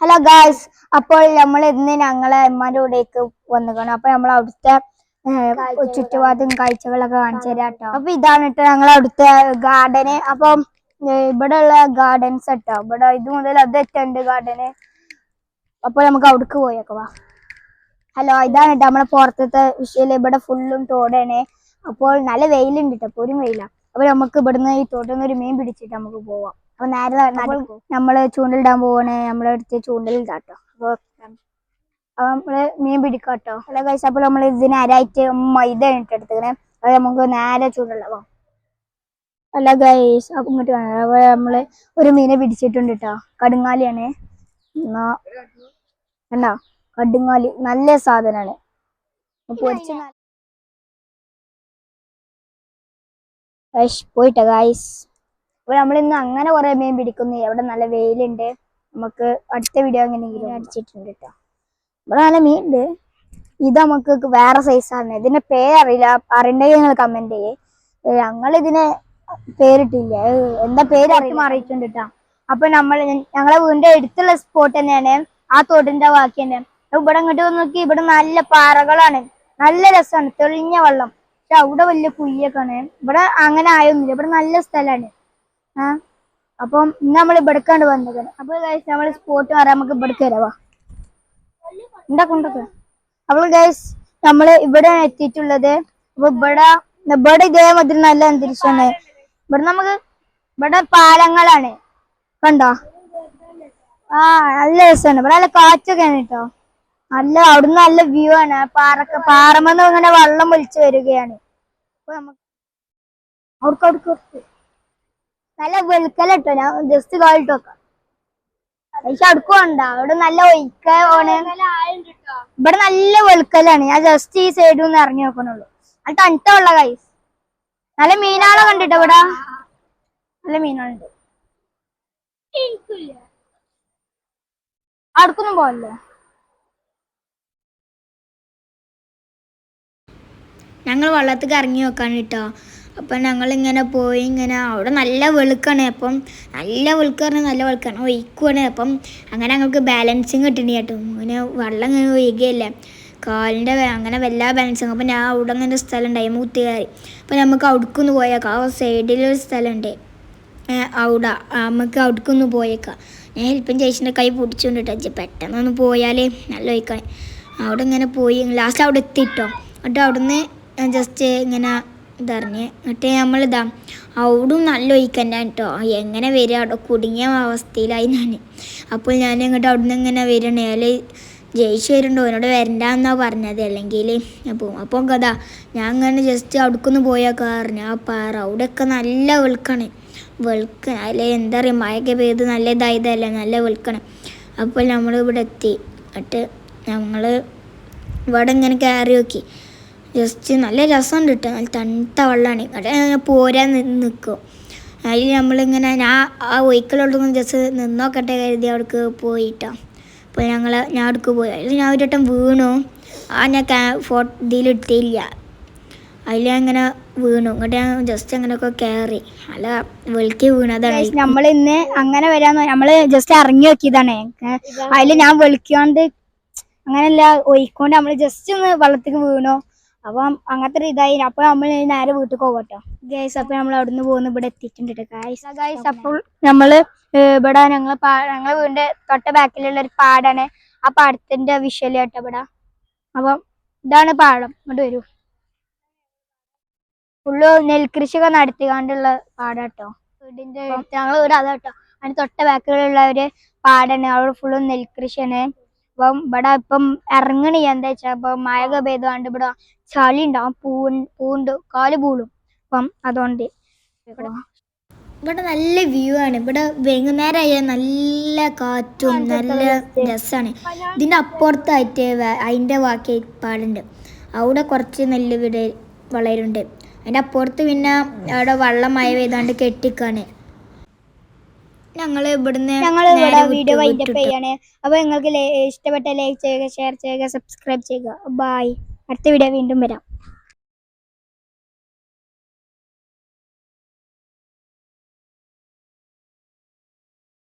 Hello guys അപ്പോൾ നമ്മൾ ഇന്ന് ഞങ്ങളെ ഉമ്മാന്റെ കൂടേക്ക് വന്നിക്കണം അപ്പൊ നമ്മൾ അവിടുത്തെ ചുറ്റുപാടും കാഴ്ചകളൊക്കെ കാണിച്ചു തരാം കേട്ടോ അപ്പൊ ഇതാണ് കേട്ടോ ഞങ്ങൾ അവിടുത്തെ ഗാർഡന് അപ്പം ഇവിടെ ഉള്ള ഗാർഡൻസ് കേട്ടോ ഇവിടെ ഇത് മുതൽ അത് എത്തുണ്ട് ഗാർഡന് അപ്പൊ നമുക്ക് അവിടേക്ക് പോയേക്ക് വാ. ഹലോ ഇതാണ് കേട്ടോ നമ്മളെ പുറത്തത്തെ വിഷയം ഇവിടെ ഫുള്ളും തോടാണ്. അപ്പോൾ നല്ല വെയിലുണ്ട് കേട്ടോ അപ്പൊ വെയിലാണ് വെയിലാ. അപ്പൊ നമുക്ക് ഇവിടുന്ന് ഈ തോട്ടിൽ നിന്ന് ഒരു മീൻ പിടിച്ചിട്ട് നമുക്ക് പോവാം. അപ്പൊ നേരെ അപ്പോൾ നമ്മൾ ചൂണ്ടലിടാൻ പോവാണ്. നമ്മളെ അടുത്ത് ചൂണ്ടലിടാട്ടോ. അപ്പൊ അപ്പൊ നമ്മൾ മീൻ പിടിക്കാട്ടോ. അല്ല കഴിച്ച അപ്പോൾ നമ്മൾ ഇതിന് അരായിട്ട് മൈദ ഇട്ടെടുത്തിങ്ങനെ അത് നമുക്ക് നേരെ ചൂണ്ടലാവാം അല്ല ഗൈസ് അപ്പൊ ഇങ്ങോട്ട് കാണാം. അപ്പൊ നമ്മൾ ഒരു മീനെ പിടിച്ചിട്ടുണ്ട് കേട്ടോ കടുങ്ങാലിയാണ് എന്നാ എന്നാ കടുങ്ങാലി നല്ല സാധനാണ്. പൊരിച്ച പോയിട്ടാ ഗൈസ് അപ്പൊ നമ്മൾ ഇന്ന് അങ്ങനെ കൊറേ മീൻ പിടിക്കുന്നു. അവിടെ നല്ല വെയിലുണ്ട്. നമുക്ക് അടുത്ത വീഡിയോ എങ്ങനെയെങ്കിലും അടിച്ചിട്ടുണ്ട് കേട്ടോ ഇവിടെ നല്ല മീൻ ഉണ്ട് ഇത് നമുക്ക് വേറെ സൈസാണ് ഇതിന്റെ പേരറിയില്ല. അറിയണ്ടെങ്കിൽ നിങ്ങൾ കമന്റ് ചെയ്യേ. ഞങ്ങൾ ഇതിനെ പേരിട്ടില്ല. എന്താ പേര് അറിയാൻ മാറിയിട്ടുണ്ട് കേട്ടോ അപ്പൊ നമ്മൾ ഞങ്ങളെ വീടിന്റെ അടുത്തുള്ള സ്പോട്ട് തന്നെയാണ്. ആ തോടിന്റെ ബാക്കി തന്നെ. ഇവിടെ ഇങ്ങോട്ട് വന്ന് നോക്കി. ഇവിടെ നല്ല പാറകളാണ്. നല്ല രസമാണ്. തെളിഞ്ഞ വെള്ളം. പക്ഷെ അവിടെ വലിയ കുയ്യൊക്കെ ആണ്. ഇവിടെ അങ്ങനെ ആയൊന്നുമില്ല. ഇവിടെ നല്ല സ്ഥലമാണ്. അപ്പം നമ്മൾ ഇവിടെക്കാണ്ട് വന്നത്. അപ്പൊ ഗൈസ് നമ്മൾ സ്പോട്ട് മാറാൻ നമുക്ക് ഇവിടേക്ക് വരാവാ എന്താ കൊണ്ടൊക്കെ അപ്പോൾ ഗൈസ് നമ്മൾ ഇവിടെ എത്തിയിട്ടുള്ളത് അപ്പൊ ഇവിടെ ഇവിടെ ഇതേമാതിരി നല്ല അന്തരീക്ഷമാണ്. ഇവിടെ നമുക്ക് ഇവിടെ പാലങ്ങളാണ്. കണ്ടോ? ആ നല്ല രസമാണ്. ഇവിടെ നല്ല കാറ്റൊക്കെയാണ് കേട്ടോ. നല്ല അവിടുന്ന് നല്ല വ്യൂ ആണ്. പാറക്ക പാറമെന്ന് ഇങ്ങനെ വെള്ളം ഒലിച്ചു വരികയാണ്. അപ്പൊ നമുക്ക് അവിടെ അവിടേക്ക്. നല്ല വെളുക്കലിട്ടോ. ഞാൻ ജസ്റ്റ് കാലിട്ട് വെക്കാം. പക്ഷെ അടുക്കുണ്ട അവിടെ നല്ല ഒഴിക്ക ഓണ് ഇവിടെ നല്ല വെളുക്കലാണ്. ഞാൻ ജസ്റ്റ് ഈ സൈഡിൽ നിന്ന് ഇറങ്ങി നോക്കണുള്ളൂ. അത് തണുത്തുള്ള കൈസ് നല്ല മീനാളെ കണ്ടിട്ടോ ഇവിടെ? നല്ല മീനുണ്ട് അടുക്കൊന്നും പോവല്ലോ? ഞങ്ങൾ വള്ളത്തേക്ക് ഇറങ്ങി നോക്കാൻ കേട്ടോ. അപ്പം ഞങ്ങളിങ്ങനെ പോയി ഇങ്ങനെ അവിടെ നല്ല വെളുക്കാണ്. അപ്പം നല്ല വെളുക്കാണ് നല്ല വെളുക്കാണ്. ഒഴിക്കുവാണ്. അപ്പം അങ്ങനെ ഞങ്ങൾക്ക് ബാലൻസിങ് കിട്ടണി കേട്ടോ. അങ്ങനെ വെള്ളം ഇങ്ങനെ ഒഴുകിയല്ലേ. കാലിന്റെ അങ്ങനെ വല്ലാ ബാലൻസിങ് അപ്പം ഞാൻ അവിടെ അങ്ങനെ സ്ഥലം ഉണ്ടായി മുത്തി കയറി അപ്പം നമുക്ക് അവിടേക്കൊന്ന് പോയേക്കാം. ആ സൈഡിലൊരു സ്ഥലമുണ്ട്. അവിടെ. നമുക്ക് അവിടേക്കൊന്ന് പോയേക്കാം. ഞാൻ ഹെൽപ്പൻ ചേച്ചിന്റെ കൈ പിടിച്ചുകൊണ്ട് ഇട്ടാ പെട്ടെന്നൊന്ന് പോയാൽ നല്ല ഒഴിക്കാൻ അവിടെ ഇങ്ങനെ പോയി ലാസ്റ്റ് അവിടെ എത്തിയിട്ടോ എന്നിട്ട് അവിടുന്ന് ജസ്റ്റ് ഇങ്ങനെ ഇതറിഞ്ഞ്. എന്നിട്ട് നമ്മളിതാ അവിടും നല്ല ഒഴിക്കന്റെ കേട്ടോ എങ്ങനെ വരിക? അവിടെ കുടുങ്ങിയ അവസ്ഥയിലായി ഞാൻ അപ്പോൾ ഞാൻ ഇങ്ങോട്ട് അവിടുന്ന് ഇങ്ങനെ വരണേ അല്ലെ ജയിച്ചു വരുന്നുണ്ടോ. എന്നോട് വരണ്ടെന്നാ പറഞ്ഞത്. അല്ലെങ്കിൽ അപ്പോൾ അപ്പോൾ കഥാ ഞാൻ അങ്ങനെ ജസ്റ്റ് അവിടേക്കൊന്ന് പോയാൽ പറഞ്ഞു. ആ പാറ അവിടെയൊക്കെ നല്ല വെളുക്കാണ്. വെളുക്ക അല്ലെ എന്താ പറയുക മഴയൊക്കെ പെയ്ത് നല്ല ഇതായതല്ല നല്ല വെളുക്കണം. അപ്പോൾ നമ്മൾ ഇവിടെ എത്തി. എന്നിട്ട് ഞങ്ങൾ ഇവിടെ ഇങ്ങനെ കയറി നോക്കി. ജസ്റ്റ് നല്ല രസമുണ്ട് കിട്ടും നല്ല തണുത്ത വെള്ളമാണ് അവിടെ പോരാൻ നിൽക്കും അതിൽ നമ്മളിങ്ങനെ ഞാൻ ആ ഒഴിക്കലോടൊന്നും ജസ്റ്റ് നിന്നോക്കട്ടെ കരുതി അവിടേക്ക് പോയിട്ടോ. അപ്പോൾ ഞങ്ങൾ ഞാൻ അവിടേക്ക് പോയി. അതിൽ ഞാൻ ഒരു വട്ടം വീണു. ആ ഞാൻ ഫോ ഇതിലിട്ടില്ല അതിൽ ഞാൻ ഇങ്ങനെ വീണു. ഇങ്ങോട്ട് ഞാൻ ജസ്റ്റ് അങ്ങനെയൊക്കെ കയറി അല്ല വെളുക്കി വീണതാണ് നമ്മൾ ഇന്ന് അങ്ങനെ വരാന്ന് നമ്മൾ ജസ്റ്റ് ഇറങ്ങി നോക്കിയതാണ്. അതിൽ ഞാൻ വെളുക്കാണ്ട് അങ്ങനെയല്ല ഒഴിക്കൊണ്ട് നമ്മൾ ജസ്റ്റ് ഒന്ന് വെള്ളത്തേക്ക് വീണു. അപ്പം അങ്ങനത്തെ ഒരു ഇതായി. അപ്പൊ നമ്മൾ നേരെ വീട്ടിൽ പോകട്ടോ ഗൈസ് അപ്പൊ നമ്മൾ അവിടുന്ന് പോകുന്നു ഇവിടെ എത്തിയിട്ടുണ്ട് ഗൈസ് ഗൈസ് അപ്പോൾ നമ്മൾ ഏഹ് ഇവിടെ ഞങ്ങൾ ഞങ്ങളെ വീടിന്റെ തൊട്ട ബാക്കിലുള്ള ഒരു പാടാണ്. ആ പാടത്തിന്റെ വിഷ്വൽ കേട്ടോ ഇവിടെ. അപ്പം ഇതാണ് പാടം. ഇങ്ങോട്ട് വരൂ. ഫുള്ള് നെൽകൃഷിയൊക്കെ നടത്തിക്കാണ്ടുള്ള പാടാട്ടോ. വീടിന്റെ ഞങ്ങൾ ഞങ്ങളെ വീട് അതാട്ടോ. അതിന് തൊട്ട ബാക്കിലുള്ള ഒരു പാടാണ്. അവിടെ ഫുള്ള് നെൽകൃഷിയാണ്. അപ്പം ഇവിടെ ഇപ്പം ഇറങ്ങണി. എന്താ വെച്ചാ ഇപ്പൊ മഴ പെയ്തുകൊണ്ട് ഇവിടെ ചളി ഉണ്ടാവും പൂ പൂണ്ട് കാൽ പൂളും. അപ്പം അതുകൊണ്ട് ഇവിടെ നല്ല വ്യൂ ആണ്. ഇവിടെ വൈകുന്നേരം ആയാൽ നല്ല കാറ്റും നല്ല രസമാണ് ഇതിന്റെ അപ്പുറത്തായിട്ട് അതിന്റെ അതിന്റെ ബാക്കി പാടുണ്ട്. അവിടെ കുറച്ച് നെല്ല് ഇവിടെ വളരുണ്ട്. അതിന്റെ അപ്പുറത്ത് പിന്നെ അവിടെ വെള്ളം മഴ പെയ്താണ്ട് കെട്ടിക്കാണ്. ഞങ്ങൾ ഇവിടുന്ന് ഞങ്ങൾ ഇവിടെ വീഡിയോ വൈൻഡപ്പ്. ചെയ്യാണ്. അപ്പൊ നിങ്ങൾക്ക് ഇഷ്ടപ്പെട്ട ലൈക്ക് ചെയ്യുക ഷെയർ ചെയ്യുക സബ്സ്ക്രൈബ് ചെയ്യുക. ബൈ അടുത്ത വീഡിയോ വീണ്ടും വരാം.